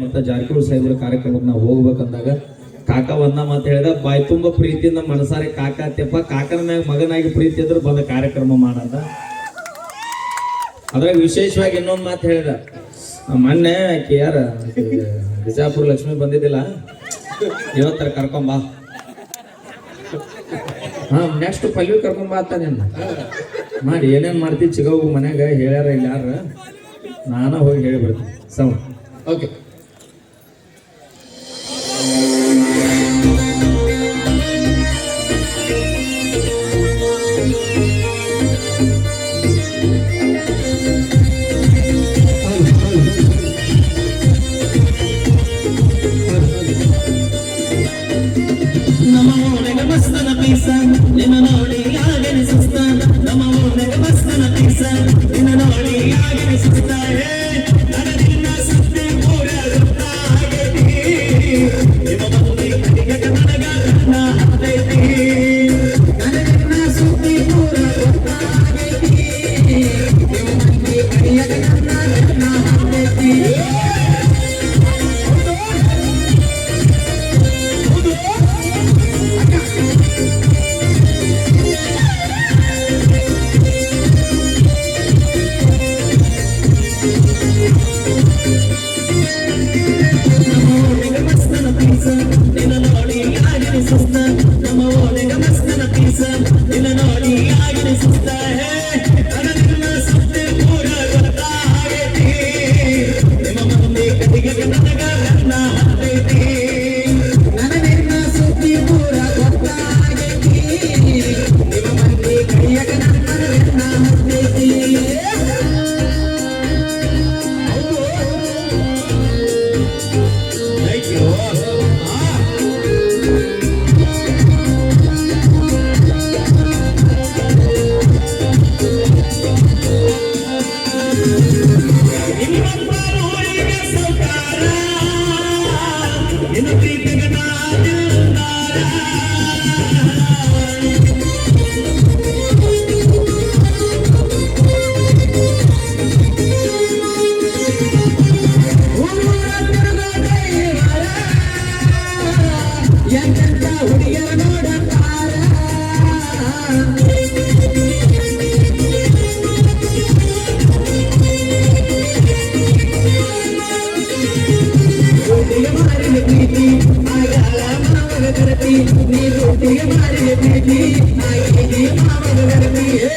ಮತ್ತು ಜಾರಕಿಹೊಳಿ ಸಾಹೇಬರ ಕಾರ್ಯಕ್ರಮಕ್ಕೆ ನಾವು ಹೋಗ್ಬೇಕಂದಾಗ ಕಾಕ ಬಂದ ಮಾತು ಹೇಳಿದ, ಬಾಯಿ ತುಂಬ ಪ್ರೀತಿಯಿಂದ ಮನಸಾರಿ, ಕಾಕ ಅತ್ಯಪ್ಪ ಕಾಕನ ಮ್ಯಾಗ ಮಗನಾಗಿ ಪ್ರೀತಿ ಅಂದ್ರೆ ಬಂದ ಕಾರ್ಯಕ್ರಮ ಮಾಡದ ಅದ್ರಾಗ ವಿಶೇಷವಾಗಿ ಇನ್ನೊಂದು ಮಾತು ಹೇಳಿದ. ಮೊನ್ನೆ ಆಕೆ ಯಾರ ಬಿಜಾಪುರ ಲಕ್ಷ್ಮಿ ಬಂದಿದ್ದಿಲ್ಲ? ಇವತ್ತರ ಕರ್ಕೊಂಬಾ ಹಾ ನೆಕ್ಸ್ಟ್ ಪಲ್ವಿ ಕರ್ಕೊಂಬ ಅಂತ ನಿನ್ನ. ಮಾಡಿ, ಏನೇನ್ ಮಾಡ್ತೀವಿ ಚಿಗೋಗು ಮನ್ಯಾಗ ಹೇಳ್ಯಾರ ಇಲ್ಲ ಯಾರು ನಾನು ಹೋಗಿ ಹೇಳಿ ಬರ್ತೀನಿ ಸಮ. Okay Come on, let it be.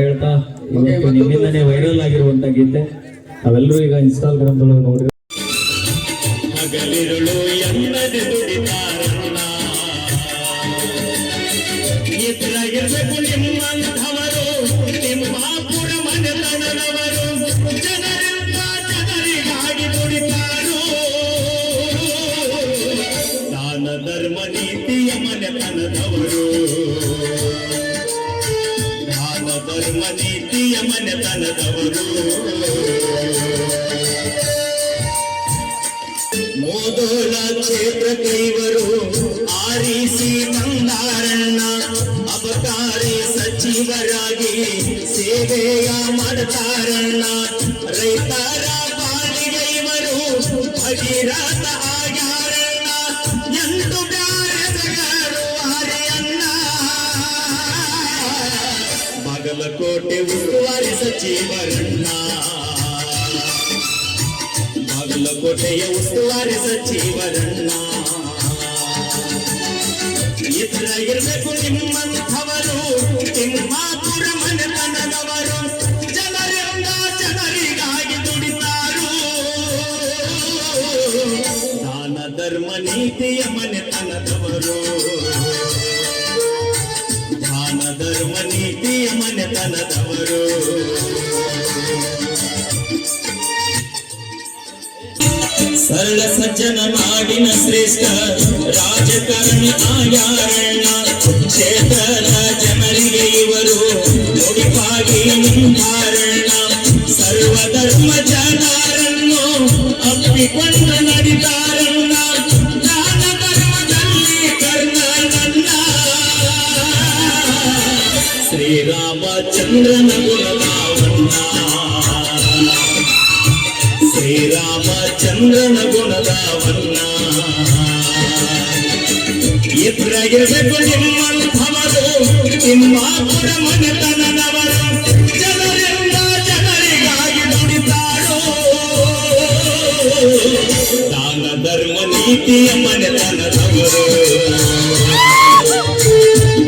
ಹೇಳ್ತಾ ಇವತ್ತು ನಿಮ್ಮಿಂದನೇ ವೈರಲ್ ಆಗಿರುವಂತ ಗೀತೆ. ಅವೆಲ್ಲರೂ ಈಗ ಇನ್ಸ್ಟಾಗ್ರಾಮ್ದೊಳಗೆ ನೋಡಿ ಇರಬೇಕು ನಿಮ್ಮಂಥವರು ನಿಮ್ಮಾಪುರ ಮನೆತನದವರು. ಕ್ಷೇತ್ರ ಕೈವರು ಆರಿಸಿ ತಂದಾರಣ್ಣ ಅಬಕಾರಿ ಸಚಿವರಾಗಿ ಸೇವೆಯ ಮಾಡ್ತಾರಣ್ಣ. ರೈತರ ಬಾಳಿಗೆ ಇವರು ಭಗೀರಥ ಆಗ್ಯಾರಣ್ಣ. ಉಸ್ತುವಾರಿ ಸಚಿವರಣ್ಣ. ಬಾಗಲಕೋಟೆಯ ಉಸ್ತುವಾರಿ ಸಚಿವರಣ್ಣ ಇತರ ಇರಬೇಕು ನಿಮ್ಮಂಥವರು ತಿಮ್ಮಾಪುರ ಮನೆತನದವರು ಜನರಿಂದ ಜನರಿಗಾಗಿ ದುಡಿತಾರು ದಾನ ಧರ್ಮ ನೀತಿಯ ಮನೆತನದವರು ದಾನ ಧರ್ಮ ನೀತಿಯ ಮನೆತನದವರು. ಸರಳ ಸಜ್ಜನ ನಾಡಿನ ಶ್ರೇಷ್ಠ ರಾಜಕಾರಣಿ ಆಯಾರಣ್ಣ ಕ್ಷೇತ್ರದ ಜನರಿಗೆ ಇವರು ನುಡಿಪಾಗಿ ನಿಂತಾರಣ್ಣ ಸರ್ವಧರ್ಮ ಜನರನ್ನು ಅಪ್ಪಿಕೊಂಡು ನಡಿತಾರಣ್ಣ ದಾನ ಧರ್ಮದಲ್ಲಿ ಕರ್ನಾಟನ್ನ ಶ್ರೀರಾಮಚಂದ್ರನ ಶ್ರೀರಾಮಚಂದ್ರನ ಗುಣಗಾವನ್ನ ಇಬ್ಬರಾಗಿರ್ಬೇಕು ನಿಮ್ಮಂಥವರು ನಿಮ್ಮಾಪುರ ಮನೆತನದವರು ಜನರಿಂದ ಜನರಿಗಾಗಿ ದುಡಿತಾರೋ ದಾನ ಧರ್ಮ ನೀತಿಯ ಮನೆತನದವರು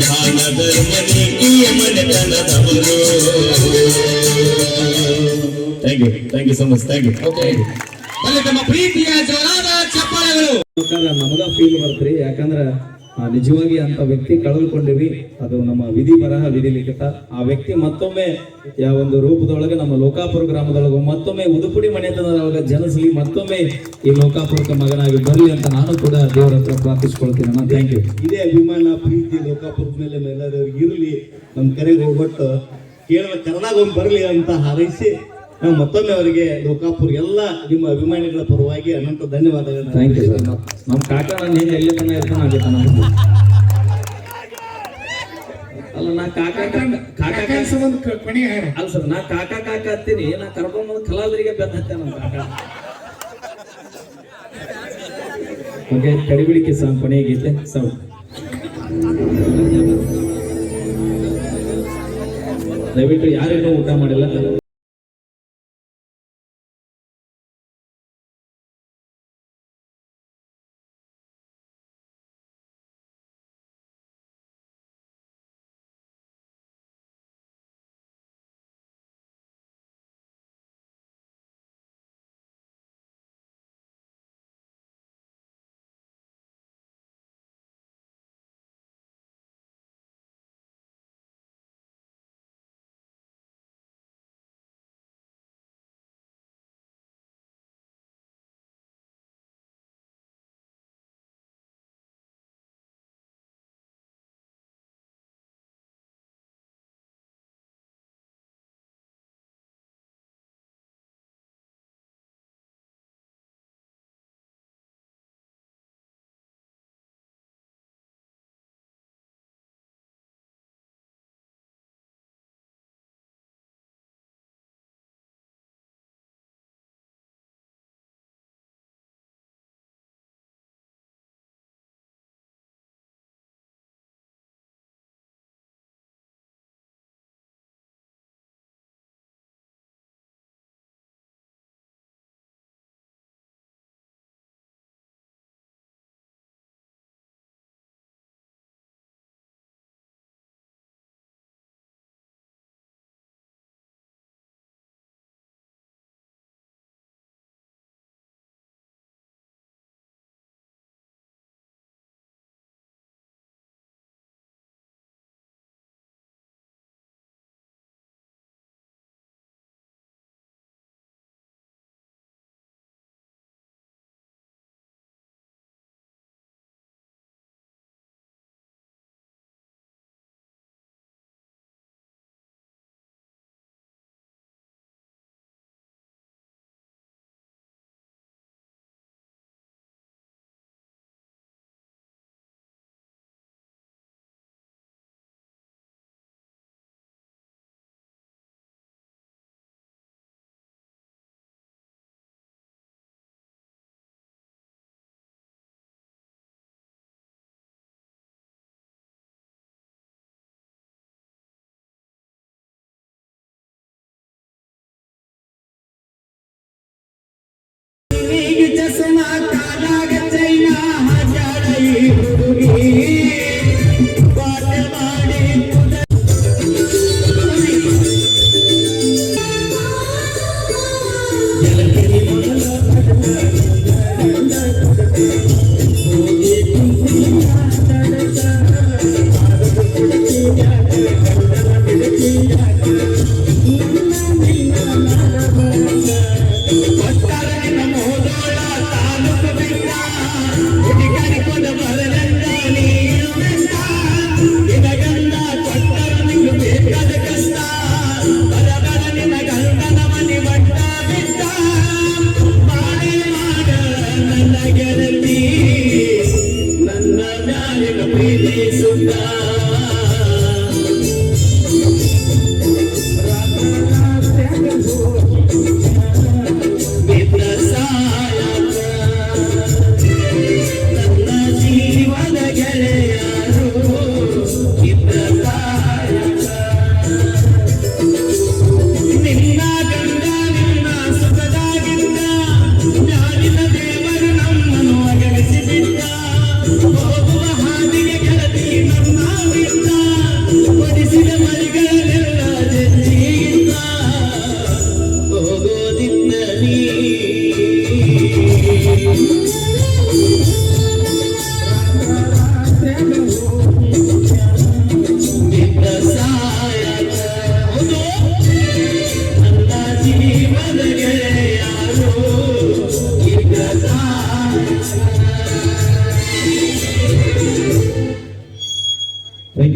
ದಾನ ಧರ್ಮ ನೀತಿಯ ಮನೆತನದವರು thank you thank you much. Much thank you okay ಅಲ್ಲಿ ತಮ್ಮ ಪ್ರೀತಿಯ ಜೋರಾದ ಚಪ್ಪಾಳೆಗಳು. ನಮಗ ಫೀಲ್ ಬರ್ತ್ರಿ ಯಾಕಂದ್ರ ಆ, ನಿಜವಾಗಿ ಅಂತ ವ್ಯಕ್ತಿ ಕಳೆದುಕೊಂಡಿವಿ ಅದು ನಮ್ಮ ವಿಧಿ ಬರಹ ವಿಧಿ ಲಿಖಿತ. ಆ ವ್ಯಕ್ತಿ ಮತ್ತೊಮ್ಮೆ ಯಾವ ಒಂದು ರೂಪದೊಳಗೆ ನಮ್ಮ ಲೋಕಾಪುರ ಗ್ರಾಮದೊಳಗೆ ಮತ್ತೊಮ್ಮೆ ಉದುಪುಡಿ ಮನೆತನದೊಳಗೆ ಜನಿಸಲಿ ಮತ್ತೊಮ್ಮೆ ಈ ಲೋಕಾಪುರಕ್ಕೆ ಮಗನಾಗಿ ಬರಲಿ ಅಂತ ನಾನು ಕೂಡ ದೇವರ ಹತ್ರ ಪ್ರಾರ್ಥಿಸ್ಕೊಳ್ತೀನಿ ನಾನು ಥ್ಯಾಂಕ್ ಯು ಇದೇ ಅಭಿಮಾನ ಪ್ರೀತಿ ಲೋಕಾಪುರದ ಮೇಲೆ ಎಲ್ಲರಿಗೂ ಇರಲಿ ನಮ್ಮ ಕರೆಗೆ ಹೋಗ್ಬಿಟ್ಟು ಕೇಳುವ ಕನ್ನಡಾಗ ಒಮ್ಮೆ ಬರಲಿ ಅಂತ ಹಾರೈಸಿ ನಾವು ಮತ್ತೊಮ್ಮೆ ಅವರಿಗೆ ಲೋಕಾಪುರ್ ಎಲ್ಲ ನಿಮ್ಮ ಅಭಿಮಾನಿಗಳ ಪರವಾಗಿ ಅನಂತ ಧನ್ಯವಾದಗಳು ಥ್ಯಾಂಕ್ ಯು ಸರ್ ನಮ್ಮ ಕಾಕ ನಾನು ಏನು ಎಲ್ಲಿ ತನ ಇರ್ತಾನೆ ಅಲ್ಲಿ ತನ ಅಲ್ಲ ನಾ ಕಾಕ ಕಾಕ ಕಾಕ ಕಾಕ ಸಂಬಂಧ ಕ- ಕೊನೆಗೆ ಹಾಡು ಅಲ್ಲ ಸರ್ ನಾ ಕಾಕ ಕಾಕ ಹತ್ತೀನಿ ನಾ ಕರ್ಕೊಂಬಂದು ಕಲಾವಿದರಿಗೆ ಬೆನ್ನ ಹತ್ತೇನೆ ನಮ್ಮ ಕಾಕ. ಓಕೆ ಕಡಿಬಿಡಿಕೆ ಸಾಂಗ್ ಕೊನೆಯ ಗೀತೆ. ಸೌಂಡ್ ದಯವಿಟ್ಟು ಯಾರೇನೂ ಊಟ ಮಾಡಿಲ್ಲ.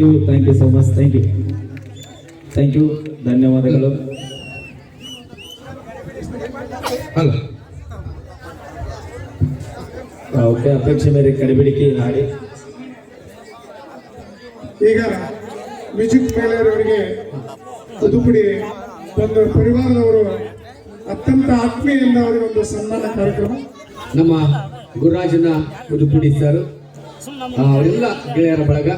You thank you so much thank you thank you ಧನ್ಯವಾದಗಳು. ಓಕೆ, ಅಪೇಕ್ಷೆ ಮೇರೆ ಕಡಿಬಿಡಿಕೆ ಹಾಡಿ ಈಗ ಮ್ಯೂಸಿಕ್ ಅವರಿಗೆ ತದುಪಡಿ ಒಂದು ಪರಿವಾರದವರು ಅತ್ಯಂತ ಆತ್ಮೀಯದಿಂದ ಅವರಿಗೆ ಒಂದು ಸನ್ಮಾನ ಕಾರ್ಯಕ್ರಮ. ನಮ್ಮ ಗುರುರಾಜನ ಉದುಪುಡಿ ಸರ್. ಅವರೆಲ್ಲ ಗೆಳೆಯರ ಬಳಗ.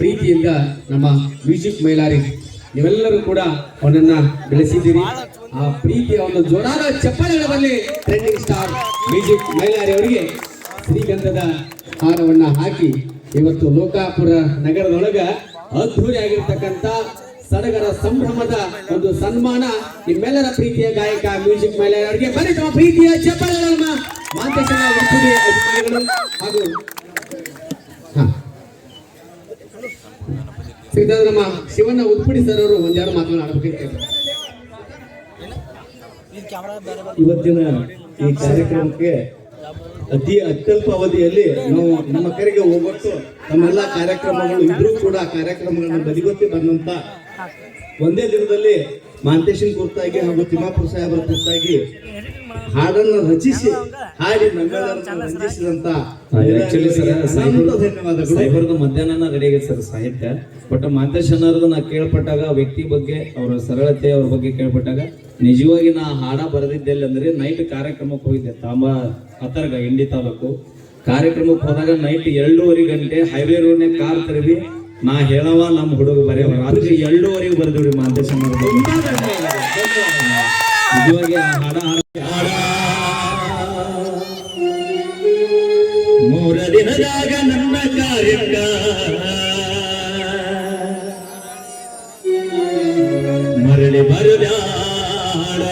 ಪ್ರೀತಿಯಿಂದ ನಮ್ಮ ಮ್ಯೂಸಿಕ್ ಮೈಲಾರಿ, ನೀವೆಲ್ಲರೂ ಕೂಡ ಅವನನ್ನ ಬೆಳೆಸಿದ್ದೀರಿ. ಆ ಪ್ರೀತಿಯ ಒಂದು ಜೋರಾದ ಚಪ್ಪಲಿಗಳಲ್ಲಿ ಟ್ರೆಂಡಿಂಗ್ ಸ್ಟಾರ್ ಮ್ಯೂಸಿಕ್ ಮೈಲಾರಿ ಅವರಿಗೆ ಶ್ರೀಗಂಧದ ಹಾರವನ್ನ ಹಾಕಿ ಇವತ್ತು ಲೋಕಾಪುರ ನಗರದೊಳಗ ಅದ್ಧೂರಿ ಆಗಿರ್ತಕ್ಕಂಥ ಸಡಗರ ಸಂಭ್ರಮದ ಒಂದು ಸನ್ಮಾನ ನಿಮ್ಮೆಲ್ಲರ ಪ್ರೀತಿಯ ಗಾಯಕ, ಮ್ಯೂಸಿಕ್ ಮೈಲಾರಿ ಅವರಿಗೆ. ಬರೀ ಪ್ರೀತಿಯ ಚಪ್ಪಾಳೆಗಳನ್ನ. ಮಾಂತೇಶನ ಹಾಗೂ ಸಿಗ್ತದೆ ನಮ್ಮ ಶಿವಣ್ಣ ಉತ್ಪಿಡಿ ಸರ್ ಅವರು ಒಂದೆರಡು ಆಡಬೇಕು ಇವತ್ತಿನ ಈ ಕಾರ್ಯಕ್ರಮಕ್ಕೆ ಅತಿ ಅತ್ಯಲ್ಪ ಅವಧಿಯಲ್ಲಿ ನಾವು ನಮ್ಮ ಕರೆಗೆ ಹೋಗ್ಬಿಟ್ಟು ನಮ್ಮೆಲ್ಲ ಕಾರ್ಯಕ್ರಮಗಳು ಇದ್ರೂ ಕೂಡ ಕಾರ್ಯಕ್ರಮಗಳನ್ನು ಬದಿಗೊತ್ತಿ ಬಂದಂತ ಒಂದೇ ದಿನದಲ್ಲಿ ಮಾಂತೇಶನ್ ಕುರಿತಾಗಿ ಹಾಗೂ ತಿಮ್ಮಾಪುರ ಸಾಹೇಬರ ಕುರಿತಾಗಿ ಹಾಡನ್ನು ರಚಿಸಿ. ಹಾಡಿ ರಂಜಿಸಿದಂತ ಮಧ್ಯಾಹ್ನ ರೆಡಿ ಆಗೈತೆ ಸರ್ ಸಾಹಿತ್ಯ. ಬಟ್ ಮಾಂತೇಶ್ ಅನ್ನೋದು ನಾ ಕೇಳ್ಪಟ್ಟಾಗ ವ್ಯಕ್ತಿ ಬಗ್ಗೆ ಅವರ ಸರಳತೆ ಅವ್ರ ಬಗ್ಗೆ ಕೇಳ್ಪಟ್ಟಾಗ ನಿಜವಾಗಿ ನಾ ಹಾಡ ಬರೆದಿದ್ದೆಲ್ಲ ಅಂದ್ರೆ ನೈಟ್ ಕಾರ್ಯಕ್ರಮಕ್ಕೆ ಹೋಗಿದ್ದೆ. ತಾಂಬ ಹತ್ತರ್ಗ ಇಂಡಿ ತಾಲೂಕು. ಕಾರ್ಯಕ್ರಮಕ್ಕೆ ಹೋದಾಗ ನೈಟ್ ಎರಡೂವರೆ ಗಂಟೆ ಹೈವೇ ರೋಡ್ನೆ ಕಾರ್ ತರವಿ ನಾ ಹೇಳವ ನಮ್ಮ ಹುಡುಗ ಬರೆಯವ ರಾತ್ರಿ ಎರಡೂವರೆಗೆ ಬರೆದಿವ್ರಿ ಮಾಂತೇಶ ಆ ಹಾಡ ಹಾಡ. ಮೂರ ದಿನದಾಗ ನನ್ನ ಕಾರ್ಯಕ್ಕ. ಮರಳಿ ಬರುದಾಡ.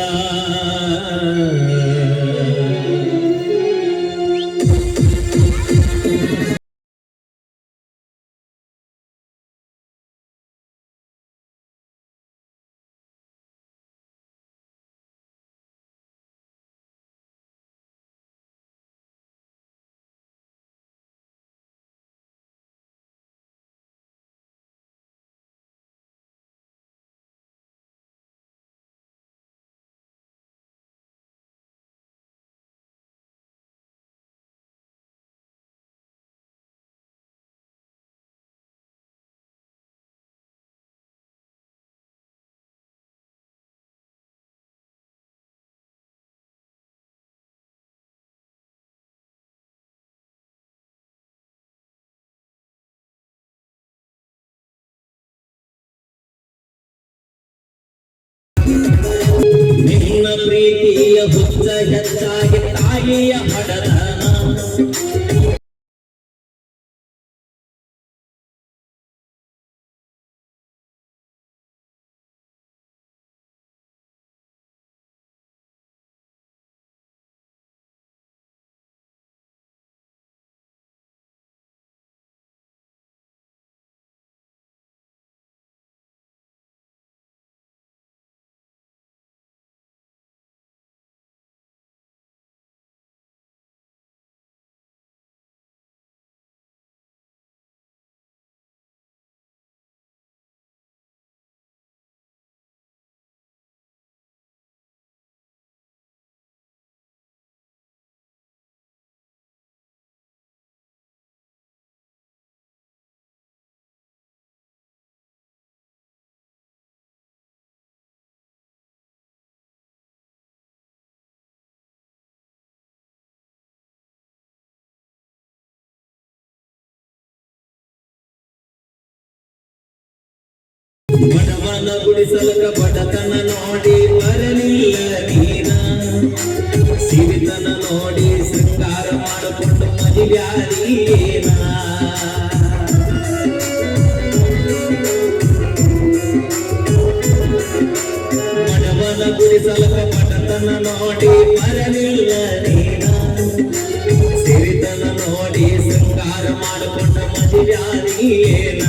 ಪ್ರೀತಿಯ ಹುಚ್ಚ ಹೆಚ್ಚಾಗಿ ತಾಯಿಯ ಹಡದನ. ಬಡವನ ಗುಡಿಸಲಕ ಬಡತನ ನೋಡಿ ಬರಲಿಲ್ಲ ನೀನ. ಸಿರಿತನ ನೋಡಿ ಶೃಂಗಾರ ಮಾಡಿಕೊಂಡು ಮದುವ್ಯಾರೀನ ಬಡವನ ಗುಡಿಸಲಕ ಬಡತನ ನೋಡಿ ಬರಲಿಲ್ಲ ನೀನ. ಸಿರಿತನ ನೋಡಿ ಶೃಂಗಾರ ಮಾಡಿಕೊಂಡ ಮದುವ್ಯಾರೀನ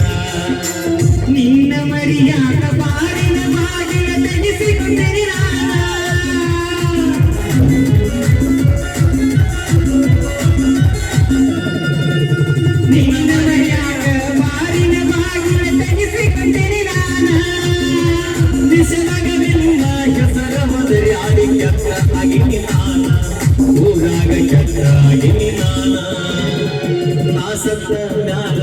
ಊರಾಗ ಕೆಟ್ಟ ಆಗಿನಿ ನಾನ. ನಾ ಸತ್ತ ಮ್ಯಾಲ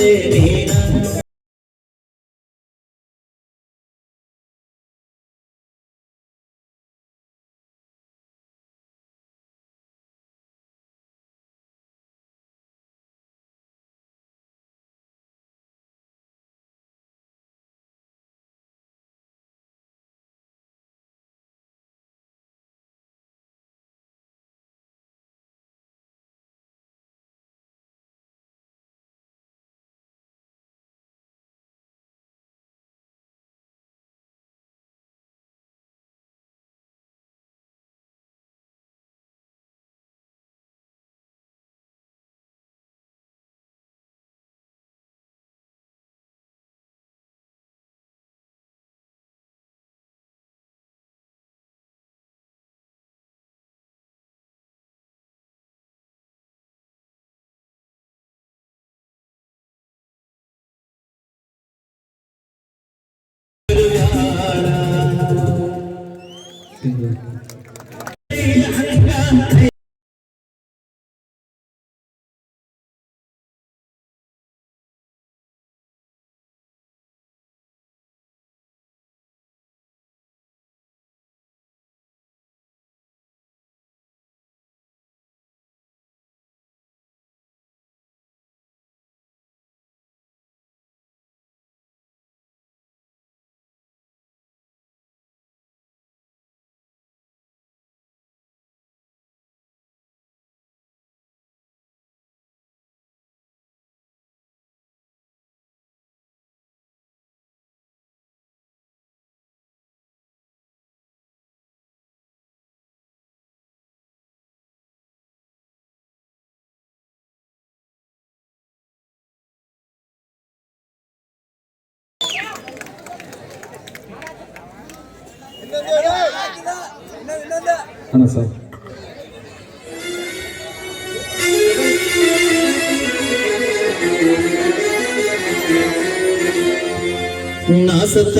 রে ಹೋದೆ ನೀನ ಅಣ್ಣ ಸರ್ ನಾ ಸತ್ತ